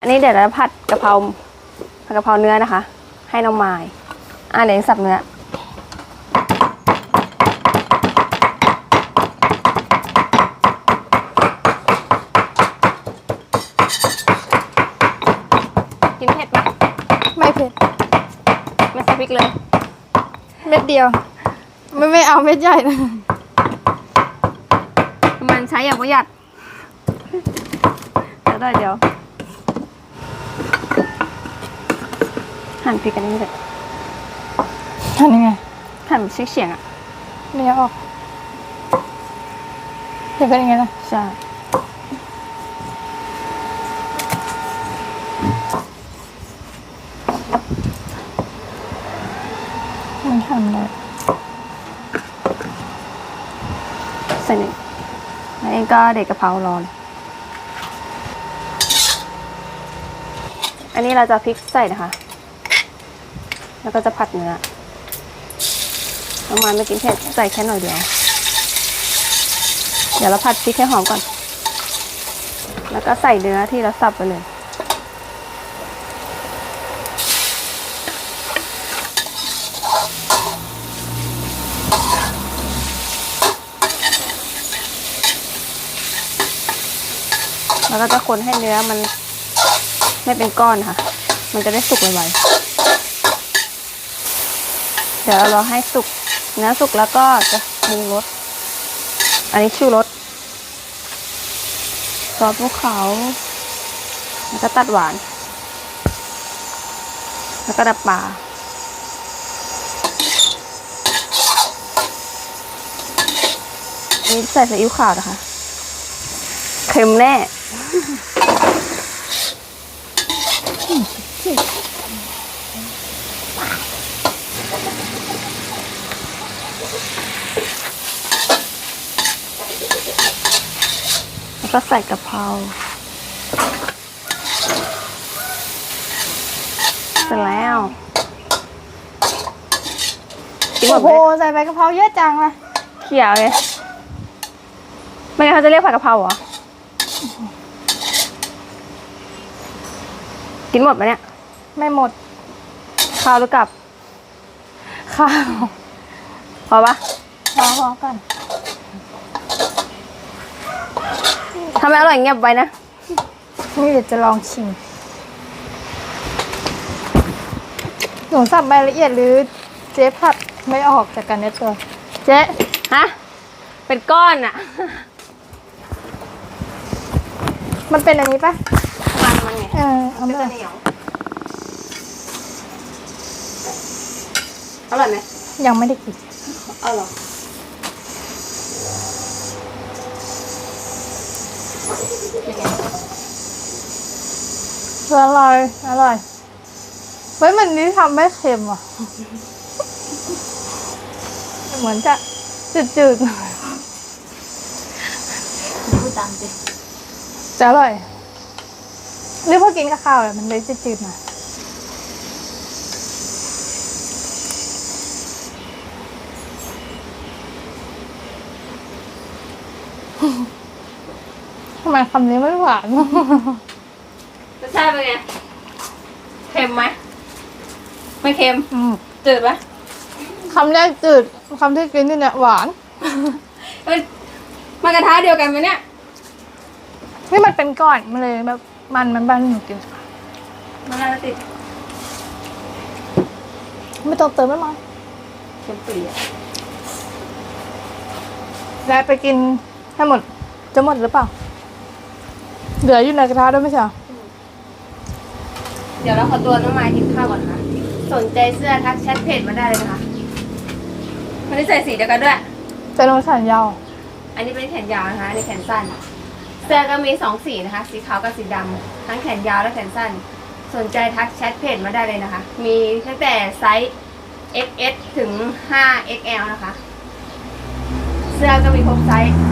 อันนี้เดี๋ยวเราผัดกะเพราผัดกะเพราเนื้อนะคะ ให้น้องไม้อ่าเดี๋ยวสับเนื้อ กินเผ็ดปะไม่เผ็ดไม่ใส่พริกเลย เม็ดเดียว ไม่ไม่เอาเม็ดใหญ่นะมันใช้อย่างประหยัดเดี๋ยวได้เดี๋ยว หั่นพริกกันนี่เลยทำยังไงหั่นเฉียงเฉียงๆอะเนื้อออกจะเป็นยังไงล่ะใช่มันทำได้ใส่หนึ่งแล้วเองก็เด็ดกะเพรารอเลยอันนี้เราจะพริกใส่นะคะ แล้วก็จะผัดเนื้อน้องมันไม่กินเผ็ดใส่แค่หน่อยเดียว เดี๋ยวเราผัดพริกให้หอมก่อน แล้วก็ใส่เนื้อที่เราสับไปเลย แล้วก็จะคนให้เนื้อมันไม่เป็นก้อนค่ะ มันจะได้สุกไวๆ ดี๋ยวเรารอให้สุกเนื้อสุกแล้วก็จะปรุงรส อันนี้ชูรสซอสภูเขา แล้วก็ตัดหวาน แล้วก็ดับปลาอันนี้ใส่ซีอิ๊วขาวนะคะ เค็มแน่ แล้วก็ใส่กะเพราเสร็จแล้วกินหมโอ้ดโหไหมใส่ใบกะเพราเยอะจังเลยเขียวเลยไม่งั้นเขาจะเรียกผัดกะเพราเหรอ กินหมดไหมเนี่ย ไม่หมดข้าวหรือกลับ ข้าว พอปะรอพอกันถ้าไม่อร่อยเงียบไว้นะ นี่เดี๋ยวจะลองชิมหนูสับใบละเอียดหรือเจ๊ผัดไม่ออกจากกันในตัวเจ๊ฮะ เป็นก้อนอะมันเป็นอันนี้ปะมันมันไงเออเอามันไปจะเหนียว อร่อยไหมยังไม่ได้กินเอาเหรออร่อย อร่อยเฮ้ยมันนี้ทำไม่เค็มอะ เหมือนจะจืดๆหน่อยพูดตามสิจะอร่อยหรือพอกินกับข้าวอะมันเลยจืดๆหน่อย ทำไมคำนี้ไม่หวาน รสชาติเป็นไง เค็มไหม ไม่เค็ม อืมจืดไหมคำแรกจืดคำที่กินนี่เนี่ยหวาน เอ้ยมันกระทะเดียวกันไหมเนี่ย นี่มันเป็นก้อนมันเลยแบบมันมันบ้านหนูกินมันน่าจะติดไม่ต้องเติมไม่มาเค็มปีอะ แล้วไปกิน ให้หมด จะหมดหรือเปล่า เหลืออยู่ในกระทะด้วยไม่ใช่เหรอเดี๋ยวเราขอตัวน้องไม้กินข้าวก่อนนะคะสนใจเสื้อทักแชทเพจมาได้เลยนะคะมันได้ใส่สีเดียวกันด้วย จะลงสันยาว อันนี้เป็นแขนยาวนะคะอันนี้แขนสั้น เสื้อก็มีสองสีนะคะ สีขาวกับสีดำทั้งแขนยาวและแขนสั้น สนใจทักแชทเพจมาได้เลยนะคะ มีตั้งแต่ไซส์ XS ถึง 5XL นะคะ เสื้อก็มีครบไซส์